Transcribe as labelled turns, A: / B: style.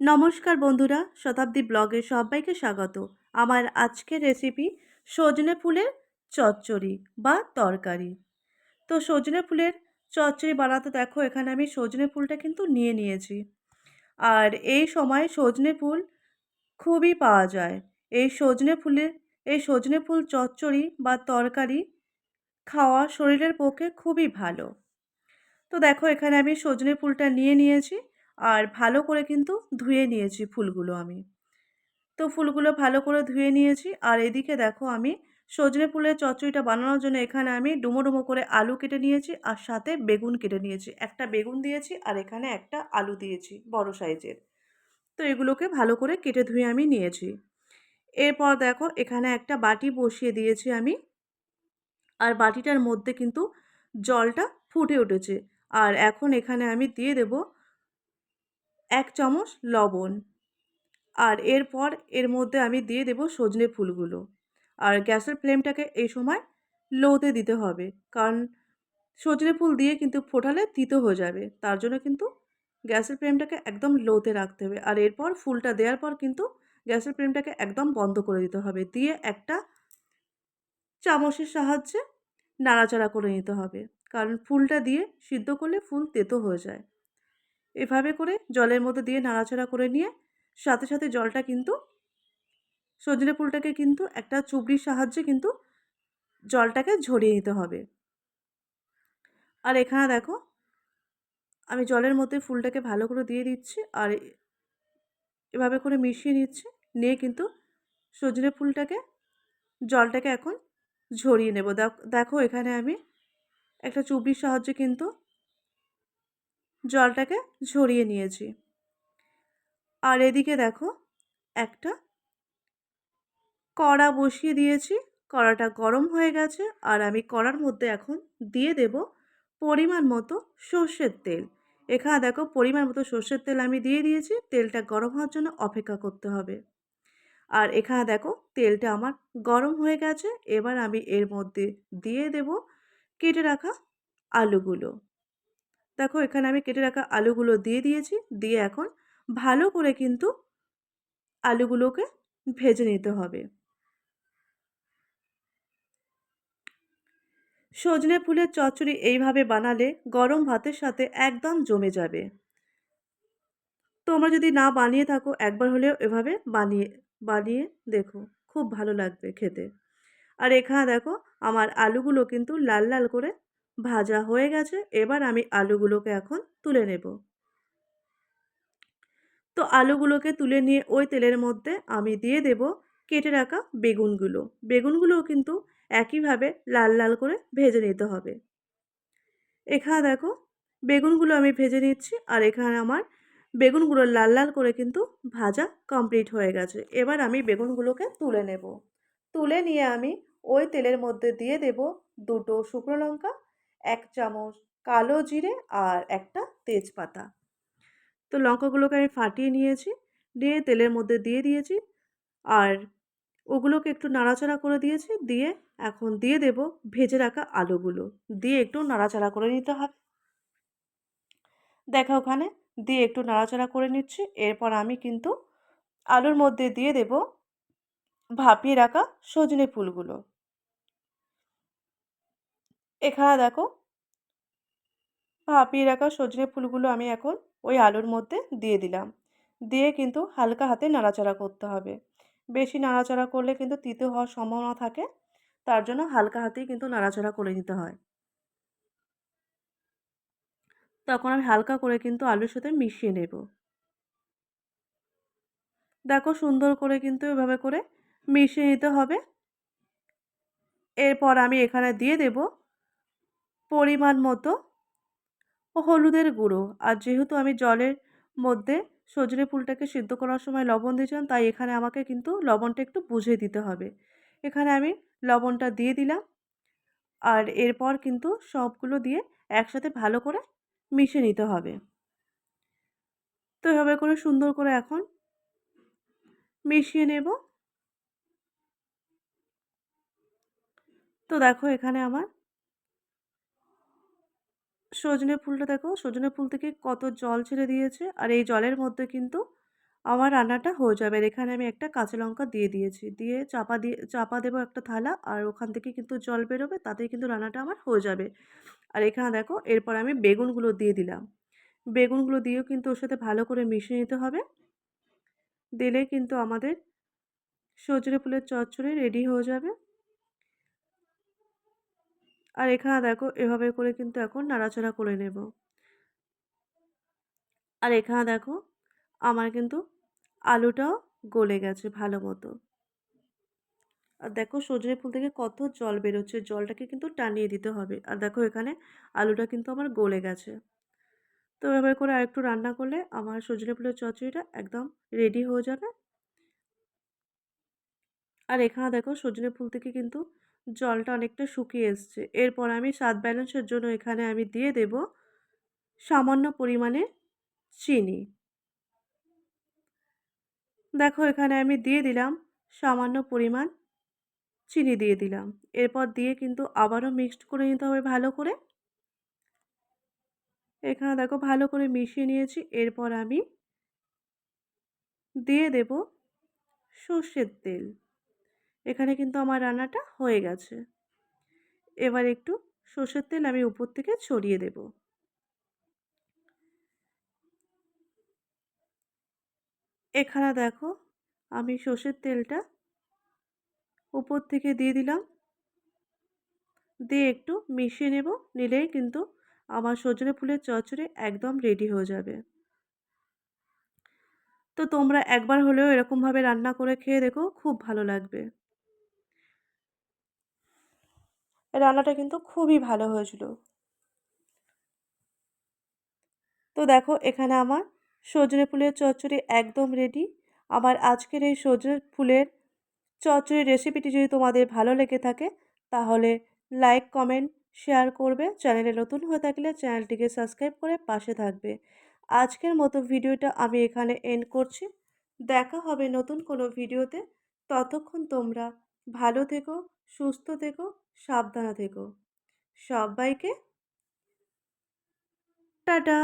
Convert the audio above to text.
A: নমস্কার বন্ধুরা, শতাব্দী ব্লগে সবাইকে স্বাগত। আমার আজকের রেসিপি সজনে ফুলের চচ্চড়ি বা তরকারি। তো সজনে ফুলের চচ্চড়ি বানাতে দেখো, এখানে আমি সজনে ফুলটা কিন্তু নিয়ে নিয়েছি। আর এই সময় সজনে ফুল খুবই পাওয়া যায়। এই সজনে ফুলের এই সজনে ফুল চচ্চড়ি বা তরকারি খাওয়া শরীরের পক্ষে খুবই ভালো। তো দেখো, এখানে আমি সজনে ফুলটা নিয়ে নিয়েছি। আর ভালো করে কিন্তু ধুয়ে নিয়েছি ফুলগুলো আমি। তো ফুলগুলো ভালো করে ধুয়ে নিয়েছি। আর এদিকে দেখো আমি সজনে ফুলের চচ্চড়িটা বানানোর জন্য এখানে আমি ডুমো ডুমো করে আলু কেটে নিয়েছি আর সাথে বেগুন কেটে নিয়েছি। একটা বেগুন দিয়েছি আর এখানে একটা আলু দিয়েছি বড় সাইজের। তো এগুলোকে ভালো করে কেটে ধুয়ে আমি নিয়েছি। এরপর দেখো এখানে একটা বাটি বসিয়ে দিয়েছি আমি। আর বাটিটার মধ্যে কিন্তু জলটা ফুটে উঠেছে। আর এখন এখানে আমি দিয়ে দেব এক চামচ লবণ। আর এরপর এর মধ্যে আমি দিয়ে দেব সজনে ফুলগুলো। আর গ্যাসের ফ্লেমটাকে এই সময় লোতে দিতে হবে। কারণ সজনে ফুল দিয়ে কিন্তু ফোটালে তিতো হয়ে যাবে। তার জন্য কিন্তু গ্যাসের ফ্লেমটাকে একদম লোতে রাখতে হবে। আর এরপর ফুলটা দেওয়ার পর কিন্তু গ্যাসের ফ্লেমটাকে একদম বন্ধ করে দিতে হবে। দিয়ে একটা চামচের সাহায্যে নাড়াচাড়া করে নিতে হবে। কারণ ফুলটা দিয়ে সিদ্ধ করলে ফুল তেতো হয়ে যায়। এভাবে করে জলের মধ্যে দিয়ে নাড়াচাড়া করে নিয়ে সাথে সাথে জলটা কিন্তু সজনে ফুলটাকে কিন্তু একটা চুবড়ির সাহায্যে কিন্তু জলটাকে ঝরিয়ে নিতে হবে। আর এখানে দেখো, আমি জলের মধ্যে ফুলটাকে ভালো করে দিয়ে দিচ্ছি আর এভাবে করে মিশিয়ে নিচ্ছি, নিয়ে কিন্তু সজনে ফুলটাকে, জলটাকে এখন ঝরিয়ে নেব। দেখো এখানে আমি একটা চুবড়ির সাহায্যে কিন্তু জলটাকে ঝরিয়ে নিয়েছি। আর এদিকে দেখো, একটা কড়া বসিয়ে দিয়েছি। কড়াটা গরম হয়ে গেছে আর আমি কড়ার মধ্যে এখন দিয়ে দেব পরিমাণ মতো সর্ষের তেল। এখানে দেখো, পরিমাণ মতো সর্ষের তেল আমি দিয়ে দিয়েছি। তেলটা গরম হওয়ার জন্য অপেক্ষা করতে হবে। আর এখানে দেখো, তেলটা আমার গরম হয়ে গেছে। এবার আমি এর মধ্যে দিয়ে দেব কেটে রাখা আলুগুলো। দেখো এখানে আমি কেটে রাখা আলুগুলো দিয়ে দিয়েছি, দিয়ে এখন ভালো করে কিন্তু আলুগুলোকে ভেজে নিতে হবে। সজনে ফুলের চচ্চড়ি এইভাবে বানালে গরম ভাতের সাথে একদম জমে যাবে। তোমরা যদি না বানিয়ে থাকো, একবার হলেও এভাবে বানিয়ে বানিয়ে দেখো, খুব ভালো লাগবে খেতে। আর এখানে দেখো, আমার আলুগুলো কিন্তু লাল লাল করে ভাজা হয়ে গেছে, এবার আমি আলুগুলোকে এখন তুলে নেব। তো আলুগুলোকে তুলে নিয়ে ওই তেলের মধ্যে আমি দিয়ে দেব কেটে রাখা বেগুনগুলো। বেগুনগুলোও কিন্তু একইভাবে লাল লাল করে ভেজে নিতে হবে। এখানে দেখো, বেগুনগুলো আমি ভেজে নিচ্ছি আর এখানে আমার বেগুনগুলো লাল লাল করে কিন্তু ভাজা কমপ্লিট হয়ে গেছে। এবার আমি বেগুনগুলোকে তুলে নেব। তুলে নিয়ে আমি ওই তেলের মধ্যে দিয়ে দেব দুটো শুকনো লঙ্কা এক চামচ কালো জিরে আর একটা তেজপাতা। তো লঙ্কাগুলোকে আমি ফাটিয়ে নিয়েছি দিয়ে তেলের মধ্যে দিয়ে দিয়েছি আর ওগুলোকে একটু নাড়াচাড়া করে দিয়েছি, দিয়ে এখন দিয়ে দেব ভেজে রাখা আলুগুলো। দিয়ে একটু নাড়াচাড়া করে নিতে হবে। দেখা ওখানে দিয়ে একটু নাড়াচাড়া করে নিচ্ছি, এরপর আমি কিন্তু আলুর মধ্যে দিয়ে দেব ভাপিয়ে রাখা সজনে ফুলগুলো। এখানে দেখো, ভাপিয়ে রাখা সজনে ফুলগুলো আমি এখন ওই আলুর মধ্যে দিয়ে দিলাম। দিয়ে কিন্তু হালকা হাতে নাড়াচাড়া করতে হবে। বেশি নাড়াচাড়া করলে কিন্তু তিতে হওয়ার সম্ভাবনা থাকে, তার জন্য হালকা হাতেই কিন্তু নাড়াচাড়া করে নিতে হয়। তখন আমি হালকা করে কিন্তু আলুর সাথে মিশিয়ে নেব। দেখো সুন্দর করে কিন্তু এভাবে করে মিশিয়ে নিতে হবে। এরপর আমি এখানে দিয়ে দেব পরিমাণ মতো ও হলুদের গুঁড়ো। আর যেহেতু আমি জলের মধ্যে সজনে ফুলটাকে সিদ্ধ করার সময় লবণ দিয়েছিলাম, তাই এখানে আমাকে কিন্তু লবণটা একটু বুঝে দিতে হবে। এখানে আমি লবণটা দিয়ে দিলাম। আর এরপর কিন্তু সবগুলো দিয়ে একসাথে ভালো করে মিশে নিতে হবে। তো এভাবে করে সুন্দর করে এখন মিশিয়ে নেব। তো দেখো এখানে আমার সজনে ফুলটা দেখো, সজনে ফুল থেকে কত জল ছেড়ে দিয়েছে। আর এই জলের মধ্যে কিন্তু আমার রান্নাটা হয়ে যাবে। আর এখানে আমি একটা কাঁচা লঙ্কা দিয়ে দিয়েছি। দিয়ে চাপা দিয়ে, চাপা দেবো একটা থালা আর ওখান থেকে কিন্তু জল বেরোবে, তাতেই কিন্তু রান্নাটা আমার হয়ে যাবে। আর এখানে দেখো, এরপর আমি বেগুনগুলো দিয়ে দিলাম। বেগুনগুলো দিয়েও কিন্তু ওর সাথে ভালো করে মিশিয়ে নিতে হবে। দিলে কিন্তু আমাদের সজনে ফুলের চচ্চড়ি রেডি হয়ে যাবে। আর এখানে দেখো, এভাবে করে কিন্তু এখন নাড়াচাড়া করে নেব। আর এখানে দেখো, আমার কিন্তু আলুটাও গলে গেছে ভালো মতো। আর দেখো, সজনে ফুল থেকে কত জল বেরোচ্ছে, জলটাকে কিন্তু টানিয়ে দিতে হবে। আর দেখো, এখানে আলুটা কিন্তু আমার গলে গেছে। তো এভাবে করে আরেকটু রান্না করলে আমার সজনে ফুলের চচ্চড়িটা একদম রেডি হয়ে যাবে। আর এখানে দেখো, সজনে ফুল থেকে কিন্তু জলটা অনেকটা শুকিয়ে এসছে। এরপর আমি স্বাদ ব্যালেন্সের জন্য এখানে আমি দিয়ে দেব সামান্য পরিমাণে চিনি। দেখো, এখানে আমি দিয়ে দিলাম সামান্য পরিমাণ চিনি দিয়ে দিলাম। এরপর দিয়ে কিন্তু আবারও মিক্সড করে নিতে হবে ভালো করে। এখানে দেখো, ভালো করে মিশিয়ে নিয়েছি। এরপর আমি দিয়ে দেব সর্ষের তেল। এখানে কিন্তু আমার রান্নাটা হয়ে গেছে। এবার একটু সর্ষের তেল আমি উপর থেকে ছড়িয়ে দেব। এখানে দেখো আমি সর্ষের তেলটা উপর থেকে দিয়ে দিলাম। দিয়ে একটু মিশিয়ে নেব, নিলেই কিন্তু আমার সজনে ফুলের চচড়ে একদম রেডি হয়ে যাবে। তো তোমরা একবার হলেও এরকমভাবে রান্না করে খেয়ে দেখো, খুব ভালো লাগবে। রান্নাটা কিন্তু খুবই ভালো হয়েছিল। তো দেখো, এখানে আমার সজনে ফুলের চচ্চড়ি একদম রেডি আমার আজকের এই সজনে ফুলের চচ্চড়ির রেসিপিটি যদি তোমাদের ভালো লেগে থাকে, তাহলে লাইক কমেন্ট শেয়ার করবে। চ্যানেলে নতুন হয়ে থাকলে চ্যানেলটিকে সাবস্ক্রাইব করে পাশে থাকবে। আজকের মতো ভিডিওটা আমি এখানে এন্ড করছি। দেখা হবে নতুন কোনো ভিডিওতে ততক্ষণ তোমরা ভালো থেকো সুস্থ থেকো সাবধানে থেকো। সবাইকে টাটা।